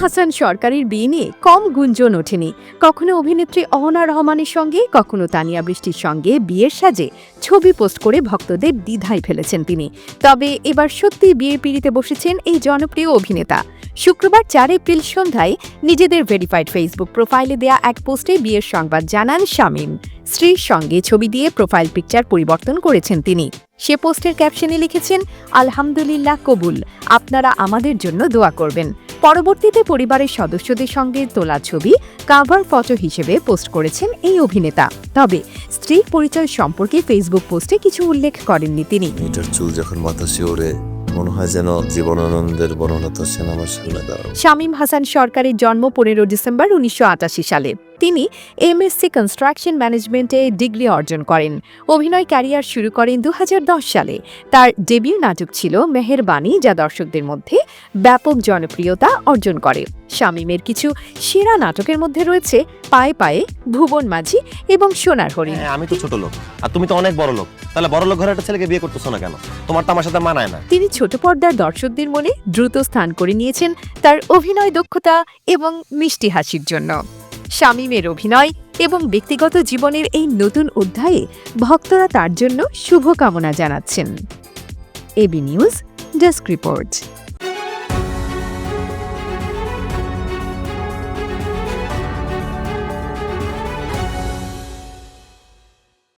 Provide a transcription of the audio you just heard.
হাসান সরকারের বিয়ে নিয়ে কম গুঞ্জন ওঠেনি। কখনো অভিনেত্রী অহনা রহমানের সঙ্গে, কখনো তানিয়া বৃষ্টির সঙ্গে বিয়ের সাজে ছবি পোস্ট করে ভক্তদের দ্বিধায় ফেলেছেন তিনি। তবে এবার সত্যি বিয়ের পিড়িতে বসেছেন এই জনপ্রিয় অভিনেতা। শুক্রবার চার এপ্রিল সন্ধ্যায় নিজেদের ভেরিফাইড ফেসবুক প্রোফাইলে দেয়া এক পোস্টে বিয়ের সংবাদ জানান শামীম। স্ত্রীর সঙ্গে ছবি দিয়ে প্রোফাইল পিকচার পরিবর্তন করেছেন তিনি। সে পোস্টের ক্যাপশনে লিখেছেন, আলহামদুলিল্লাহ, কবুল। আপনারা আমাদের জন্য দোয়া করবেন। পরবর্তীতে পরিবারের সদস্যদের সঙ্গে তোলা ছবি কাভার ফটো হিসেবে পোস্ট করেছেন এই অভিনেতা। তবে স্ত্রী পরিচয় সম্পর্কে ফেসবুক পোস্টে কিছু উল্লেখ করেননি তিনি। মেয়েটার চুল যখন মাথা শিওরে মনে হয় যেন জীবনানন্দের বর্ণনা তো সামনে দাঁড়ানো শামীম হাসান সরকারের জন্ম পনেরো ডিসেম্বর উনিশশো আটাশি সালে। তিনি এমএসসি কনস্ট্রাকশন ম্যানেজমেন্টে ডিগ্রি অর্জন করেন। অভিনয় ক্যারিয়ার শুরু করেন দু হাজার দশ সালে। তার ডেবিউ নাটক ছিল মেহেরবানি যা দর্শকদের মধ্যে ব্যাপক জনপ্রিয়তা অর্জন করে। শামীমের কিছু সেরা নাটকের মধ্যে রয়েছে পায়ে পায়ে ভুবন মাঝি এবং সোনার হরিণ। হ্যাঁ আমি তো ছোট লোক। আর তুমি তো অনেক বড় লোক। তাহলে বড় লোক ঘরে একটা ছেলেকে বিয়ে করতেছো না কেন? তোমার তো আমার সাথে মানায় না। তিনি ছোট পর্দার দর্শকদের মনে দ্রুত স্থান করে নিয়েছেন তার অভিনয় দক্ষতা এবং মিষ্টি হাসির জন্য। শামীমের অভিনয় এবং ব্যক্তিগত জীবনের এই নতুন অধ্যায়ে ভক্তরা তার জন্য শুভকামনা জানাচ্ছেন। AB news, desk report.